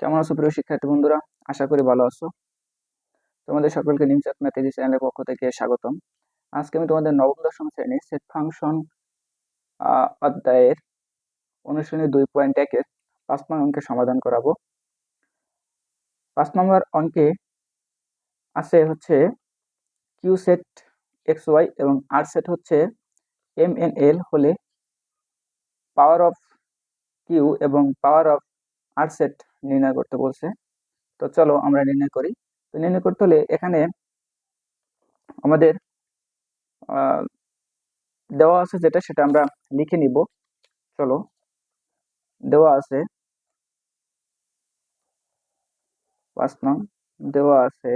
কেমন আছো প্রিয় শিক্ষার্থী বন্ধুরা? আশা করি ভালো আছো। তোমাদের সকলকে নিমচাক ম্যাথেজি চ্যানেলের পক্ষ থেকে স্বাগতম। আজকে আমি তোমাদের নবম, দশম শ্রেণির সেট ফাংশন অধ্যায়ের অনুশীলনী দুই পয়েন্ট একের পাঁচ নম্বর অঙ্কের সমাধান করাবো। পাঁচ নম্বর অঙ্কে আছে হচ্ছে কিউ সেট এক্স ওয়াই এবং আর সেট হচ্ছে এম এন এল হলে পাওয়ার অফ কিউ এবং পাওয়ার অফ আর সেট নির্ণয় করতে বলছে। তো চলো আমরা নির্ণয় করি। তো নির্ণয় করতে হলে এখানে আমাদের দেওয়া আছে যেটা, সেটা আমরা লিখে নিব। চলো, দেওয়া আছে। পাঁচ নং, দেওয়া আছে।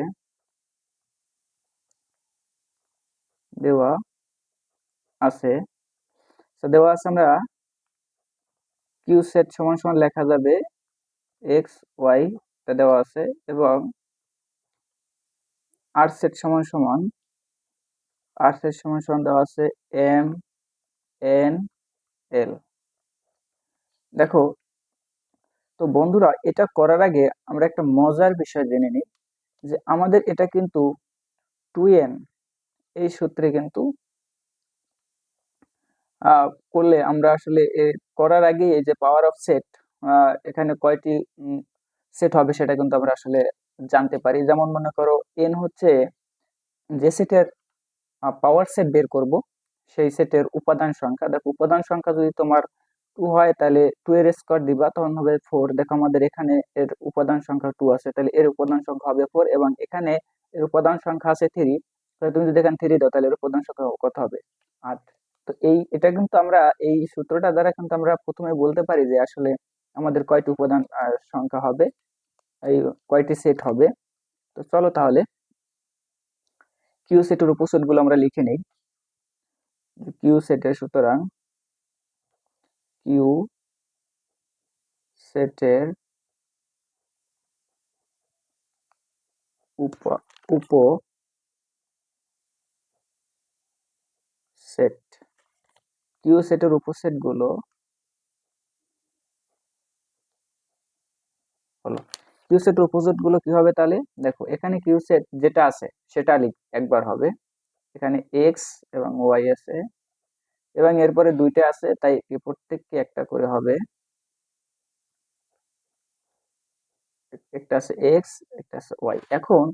দেওয়া আছে। দেওয়া আছে আমরা, কিউ সেট সমান সমান লেখা যাবে এক্স ওয়াই দেওয়া আছে এবং আর সেট সমান সমান আর সেট সমান সমান দেওয়া আছে এম এন এল দেখো, তো বন্ধুরা, এটা করার আগে আমরা একটা মজার বিষয় জেনে নিই যে আমাদের এটা কিন্তু টু এন এই সূত্রে কিন্তু করলে আমরা আসলে করার আগে এই যে পাওয়ার অফ সেট এখানে কয়টি সেট হবে সেটা কিন্তু আমরা আসলে জানতে পারি। যেমন মনে করো এন হচ্ছে যে সেটের পাওয়ার সেট বের করব, সেই সেটের উপাদান সংখ্যা। দেখো, উপাদান সংখ্যা যদি তোমার টু হয়, তাহলে টু এর স্কোয়ার দিবা, তখন হবে ফোর দেখো, আমাদের এখানে এর উপাদান সংখ্যা টু আছে, তাহলে এর উপাদান সংখ্যা হবে ফোর এবং এখানে এর উপাদান সংখ্যা আছে থ্রি তাহলে তুমি যদি এখানে থ্রি দাও, তাহলে এর উপাদান সংখ্যা কত হবে? আট। তো এই, এটা কিন্তু আমরা, এই সূত্রটা দ্বারা কিন্তু আমরা প্রথমে বলতে পারি যে আসলে আমাদের কয়টি উপাদান সংখ্যা হবে? এই কয়টি সেট হবে? তো চলো তাহলে কিউ সেটের উপসেটগুলো আমরা লিখে নিই। কিউ সেটের সুতরাং কিউ সেটের উপ সেট কিউ সেটের উপসেট হলো। কিউ সেটের উপসেটগুলো কি হবে তাহলে? দেখো, এখানে কিউ সেট যেটা আছে, সেটা লিখ, একবার হবে। এখানে এক্স এবং ওয়াই আছে। এবং এরপরে দুইটা আছে, তাই প্রত্যেককে একটা করে হবে। একটা আছে এক্স একটা আছে ওয়াই এখন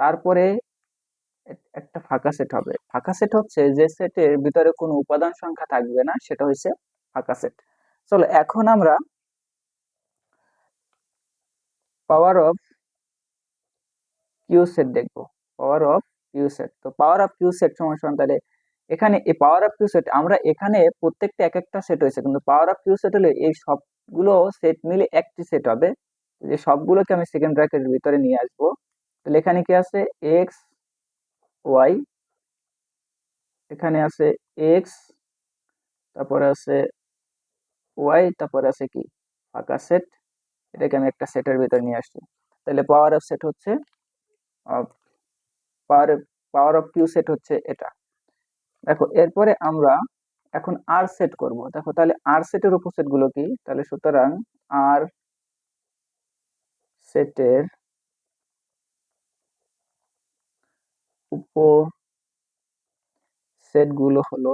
তারপরে একটা ফাঁকা সেট হবে। ফাঁকা সেট হচ্ছে যে সেটের ভিতরে কোনো উপাদান সংখ্যা থাকবে না, সেটা হচ্ছে ফাঁকা সেট চলো, এখন আমরা পাওয়ার অফ কিউ সেট দেখব। পাওয়ার অফ কিউ সেট তো পাওয়ার অফ কিউ সেট সমান তাহলে এখানে এই পাওয়ার অফ কিউ সেট আমরা এখানে প্রত্যেকটা এক একটা সেট হয়েছে কিন্তু পাওয়ার অফ কিউ সেট হলে এই সবগুলো সেট মিলে একটি সেট হবে। যে সবগুলোকে আমি সেকেন্ড ব্র্যাকেটের ভিতরে নিয়ে আসব। তাহলে এখানে কি আছে? এক্স ওয়াই এখানে আছে এক্স তারপরে আছে ওয়াই তারপরে আছে কি? ফাঁকা সেট এটাকে আমি একটা সেটের ভিতরে নিয়ে আসছি। তাহলে পাওয়ার অফ সেট হচ্ছে power power of Q set হচ্ছে এটা। দেখো, এরপরে আমরা এখন আর সেট করব। দেখো, তাহলে আর সেটের উপসেটগুলো কি? তাহলে সুতরাং আর সেটের উপ সেটগুলো হলো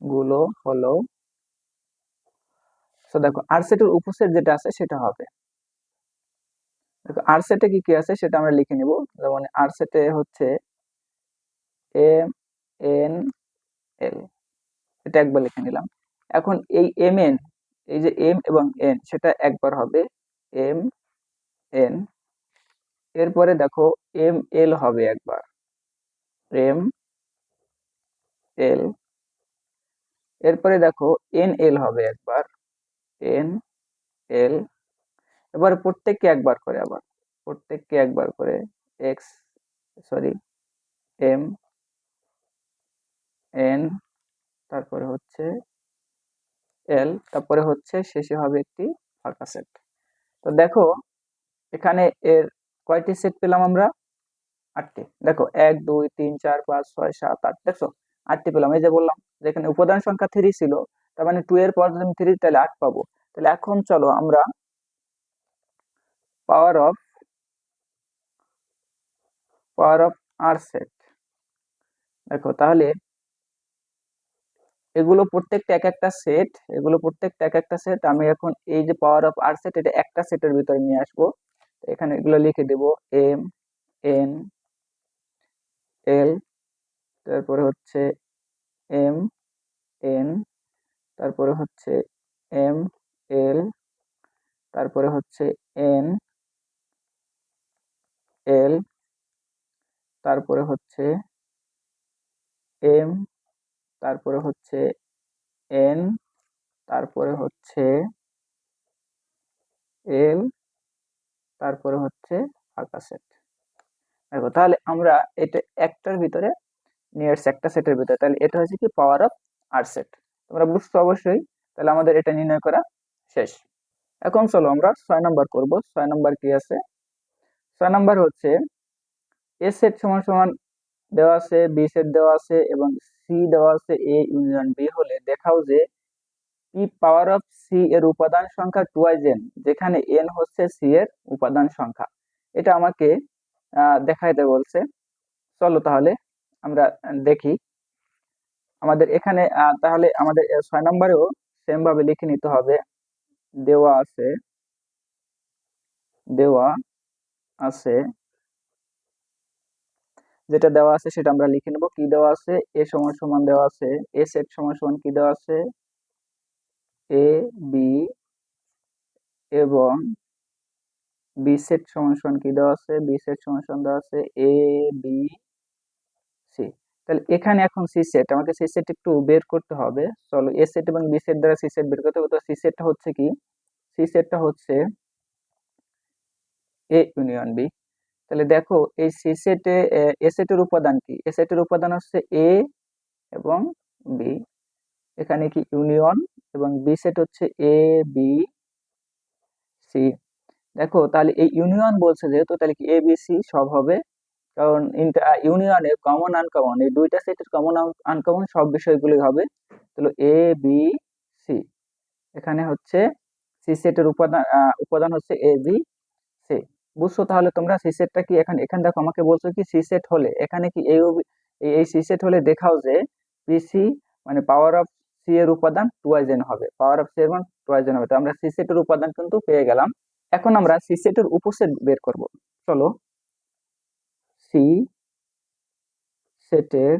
গুলো হলো তো দেখো আর সেটের উপসেট যেটা আছে সেটা হবে। দেখো আর সেটে কি কি আছে সেটা আমরা লিখে নিব। যেমন আর সেটে হচ্ছে এম এন এল এটা একবার লিখে নিলাম। এখন এই এম এন এই যে এম এবং এন সেটা একবার হবে এম এন এরপরে দেখো এম এল হবে একবার। এম এল এরপরে দেখো এন এল হবে একবার। এন এল এবার প্রত্যেককে একবার করে আবার, প্রত্যেককে একবার করে এক্স সরি এম এন তারপরে হচ্ছে এল তারপরে হচ্ছে শেষে হবে একটি ফাঁকা সেট তো দেখো, এখানে এর কয়টি সেট পেলাম আমরা? আটটি। দেখো, এক, দুই, তিন, চার, পাঁচ, ছয়, সাত, আট, দেখছ? আটটি পেলাম। এই যে বললাম, যেখানে উপাদান সংখ্যা থ্রি ছিল তার মানে টু এর পর যদি আমি থ্রি তাহলে আট পাবো। তাহলে এখন চলো আমরা power of power of R set দেখো তাহলে এগুলো প্রত্যেকটা এক একটা সেট এগুলো প্রত্যেকটা এক একটা সেট আমি এখন এই যে পাওয়ার অফ আর সেট এটা একটা সেটের ভিতরে নিয়ে আসব। এখানে এগুলো লিখে দেব এম এন এল তারপরে হচ্ছে এম এন তারপরে হচ্ছে এম, এল, তারপরে হচ্ছে এন, এল, তারপরে হচ্ছে এম, তারপরে হচ্ছে এন, তারপরে হচ্ছে এল, তারপরে হচ্ছে ফাঁকা সেট। দেখো, তাহলে আমরা এটা একটার ভিতরে নিয়ে আসছি একটা সেটের ভিতরে, তাহলে এটা হচ্ছে কি? পাওয়ার অফ আর সেট তোমরা বুঝছ অবশ্যই, তাহলে আমাদের এটা নির্ণয় করা শেষ। এখন চলো আমরা ছয় নাম্বার করব, ছয় নাম্বার কি আছে? ছয় নাম্বার হচ্ছে এ সেট সমান সমান দেওয়া আছে বি সেট দেওয়া আছে এবং সি দেওয়া আছে এ ইউনিয়ন বি হলে দেখাও যে পি পাওয়ার অফ সি এর উপাদান সংখ্যা টুয়াইজ এন যেখানে এন হচ্ছে সি এর উপাদান সংখ্যা। এটা আমাকে দেখাইতে বলছে। চলো তাহলে আমরা দেখি। আমাদের এখানে তাহলে আমাদের ছয় নম্বরেও সেম ভাবে লিখে নিতে হবে। দেওয়া আছে। দেওয়া আছে। যেটা দেওয়া আছে সেটা আমরা লিখে নেব। কি দেওয়া আছে? এ সমান সমান দেওয়া আছে। এ সেট সমান সমান কি দেওয়া আছে? এ, বি এবং বি সেট সমান সমান কি দেওয়া আছে? বি সেট সমান সমান দেওয়া আছে। এ, বি তাহলে এখানে এখন সি সেট আমাকে সি সেট একটু বের করতে হবে। চলো এ সেট এবং বি সেট দ্বারা সি সেট বের করতে হবে। তো সি সেটটা হচ্ছে কি? সি সেটটা হচ্ছে এ ইউনিয়ন বি তাহলে দেখো, এই সি সেটে এ সেটের উপাদান কি? এ সেটের উপাদান হচ্ছে এ এবং বি এখানে কি ইউনিয়ন এবং বি সেট হচ্ছে এ বি সি দেখো, তাহলে এই ইউনিয়ন বলছে যেহেতু, তাহলে কি এ বি সি সব হবে কারণ ইউনিয়নে কমন আনকমন এই দুইটা সেটের কমন আনকমন সব বিষয়গুলি হবে। তাহলে এ বি সি এখানে হচ্ছে সি সেটের উপাদান উপাদান হচ্ছে এ বি সি বুঝছ তাহলে তোমরা সি সেটটা কি এখানে এখানে দেখো আমাকে বলছো কি সি সেট হলে, এখানে কি এই এই সি সেট হলে দেখাও যে পিসি মানে পাওয়ার অফ সি এর উপাদান টুয়াইজেন হবে। পাওয়ার অফ সি এর মান টুয়াইজেন হবে। তো আমরা সি সেটের উপাদান কিন্তু পেয়ে গেলাম। এখন আমরা সি সেটের উপসেট বের করব। চলো সি সেটের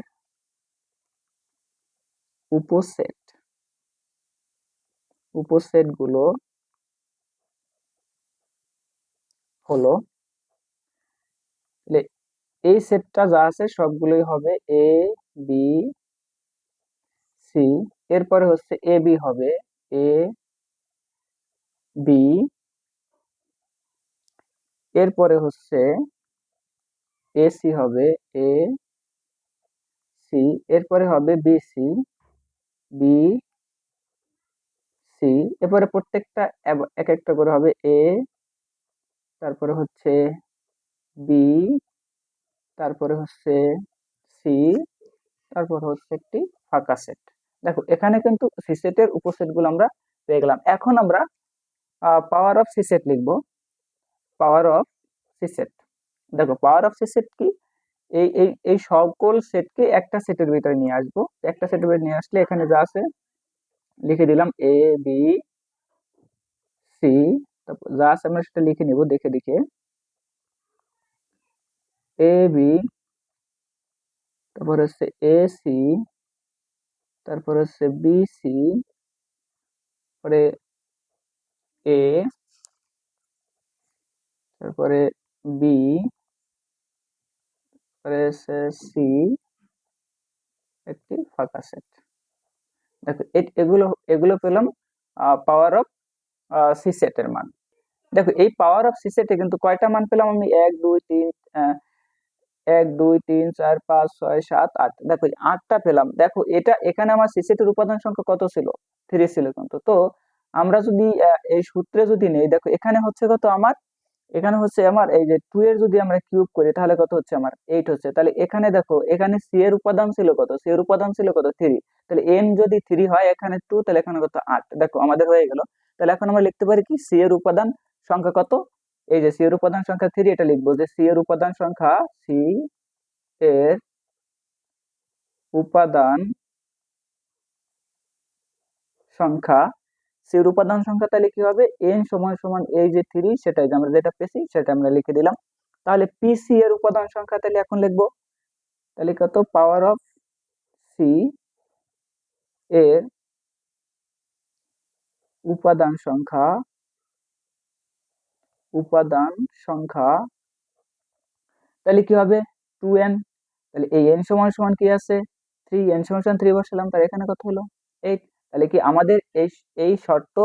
উপসেট। উপসেটগুলো হলো এই সেটটা যা আছে সবগুলোই হবে এ, বি, সি। এরপরে হচ্ছে এ, বি হবে এ, বি। এরপরে হচ্ছে এসি হবে এ সি এরপরে হবে বিসি বি সি এরপরে প্রত্যেকটা এক একটা করে হবে এ তারপরে হচ্ছে বি তারপরে হচ্ছে সি তারপর হচ্ছে একটি ফাঁকা সেট দেখো, এখানে কিন্তু সি সেটের উপসেটগুলো আমরা পেয়ে গেলাম। এখন আমরা পাওয়ার অফ সি সেট লিখব। পাওয়ার অফ সি সেট দেখো পাওয়ার অফ সি সেট কি? এই এই এই সকল সেটকে একটা সেটের ভিতরে নিয়ে আসব। একটা সেটের ভিতরে নিয়ে আসলে এখানে যা আছে, লিখে দিলাম এ বি সি তারপর যা আছে আমরা সেটা লিখে নিব, দেখে দেখে। এ বি তারপর হচ্ছে এ সি তারপর হচ্ছে বি সি পরে এ তারপরে বি একটি ফাঁকা সেট দেখো এগুলো এগুলো পেলাম পাওয়ার অফ সি সেটের মান। দেখো, এই পাওয়ার অফ সি সেটে কিন্তু কয়টা মান পেলাম আমি? এক, দুই, তিন এক, দুই, তিন, চার, পাঁচ, ছয়, সাত, আট। দেখো আটটা পেলাম। দেখো, এটা, এখানে আমার সি সেটের উপাদান সংখ্যা কত ছিল? থ্রি ছিল কিন্তু। তো, আমরা যদি এই সূত্রে যদি নেই, দেখো, এখানে হচ্ছে কত? আমার এখানে হচ্ছে আমার এই যে টু এর যদি আমরা কিউব করি, তাহলে কত হচ্ছে আমার এইট হচ্ছে। তাহলে এখানে দেখো, এখানে সি এর উপাদান ছিল কত? সি এর উপাদান ছিল কত? থ্রি তাহলে এন যদি থ্রি হয়, এখানে টু তাহলে এখানে কত? আট। দেখো, আমাদের হয়ে গেল। তাহলে এখন আমরা লিখতে পারি কি? সি এর উপাদান সংখ্যা কত? এই যে সি এর উপাদান সংখ্যা থ্রি এটা লিখব যে সি এর উপাদান সংখ্যা সি এর উপাদান সংখ্যা সি এর উপাদান সংখ্যা তাহলে কি হবে? এন সমান সমান এই যে থ্রি সেটাই আমরা যেটা পেয়েছি, সেটা আমরা লিখে দিলাম। তাহলে পিসি এর উপাদান সংখ্যা তাহলে এখন লিখব। তাহলে কত? পাওয়ার অফ সি এর উপাদান সংখ্যা উপাদান সংখ্যা, তাহলে কি হবে? টু এন তাহলে এই এন সমান সমান কি আছে? থ্রি এন সমান সমান থ্রি বসালাম তার এখানে কত হলো? এইট তাহলে কি আমাদের এই এই শর্ত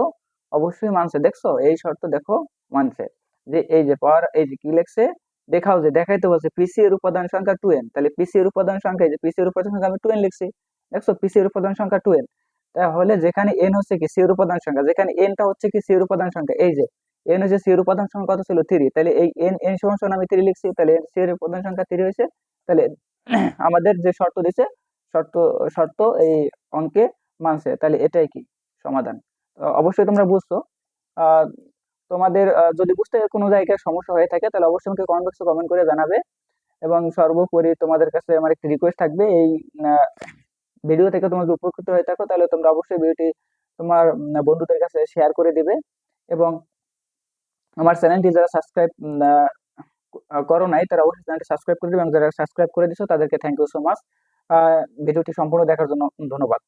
অবশ্যই মানছে। দেখছ? এই শর্ত দেখো মানছে। যে এই যে পাওয়ার এই যে কি লেখছে? দেখাও যে, দেখাইতে বলছে পিসি এর উপাদান সংখ্যা টু এন তাহলে পিসি এর উপাদান সংখ্যা, এই যে পিসি এর উপাদান সংখ্যা আমি টু এন লিখছি। দেখছ? পিসি এর উপাদান সংখ্যা টু এন তাহলে যেখানে এন হচ্ছে কি সি এর উপাদান সংখ্যা, যেখানে এনটা হচ্ছে কি সি এর উপাদান সংখ্যা, এই যে এন হচ্ছে সি এর উপাদান সংখ্যা কত ছিল? থ্রি তাহলে এই এন এন সমান সমান আমি থ্রি লিখছি, তাহলে সি এর উপাদান সংখ্যা থ্রি হয়েছে। তাহলে আমাদের যে শর্ত দিছে, শর্ত শর্ত এই অঙ্কে মানছে, তাহলে এটাই কি সমাধান? অবশ্যই তোমরা বুঝছ। তোমাদের যদি বুঝতে কোনো জায়গায় সমস্যা হয়ে থাকে, তাহলে অবশ্যই আমাকে কমেন্ট বক্সে কমেন্ট করে জানাবে। এবং সর্বোপরি তোমাদের কাছে আমার একটি রিকোয়েস্ট থাকবে, এই ভিডিও থেকে তোমরা উপকৃত হয়ে থাকো, তাহলে তোমরা অবশ্যই ভিডিওটি তোমার বন্ধুদের কাছে শেয়ার করে দিবে। এবং আমার চ্যানেলটি যারা সাবস্ক্রাইব করো নাই, তারা অবশ্যই চ্যানেলটি সাবস্ক্রাইব করে দিবে। এবং যারা সাবস্ক্রাইব করে দিছো, তাদেরকে থ্যাংক ইউ সো মাচ ভিডিওটি সম্পূর্ণ দেখার জন্য ধন্যবাদ।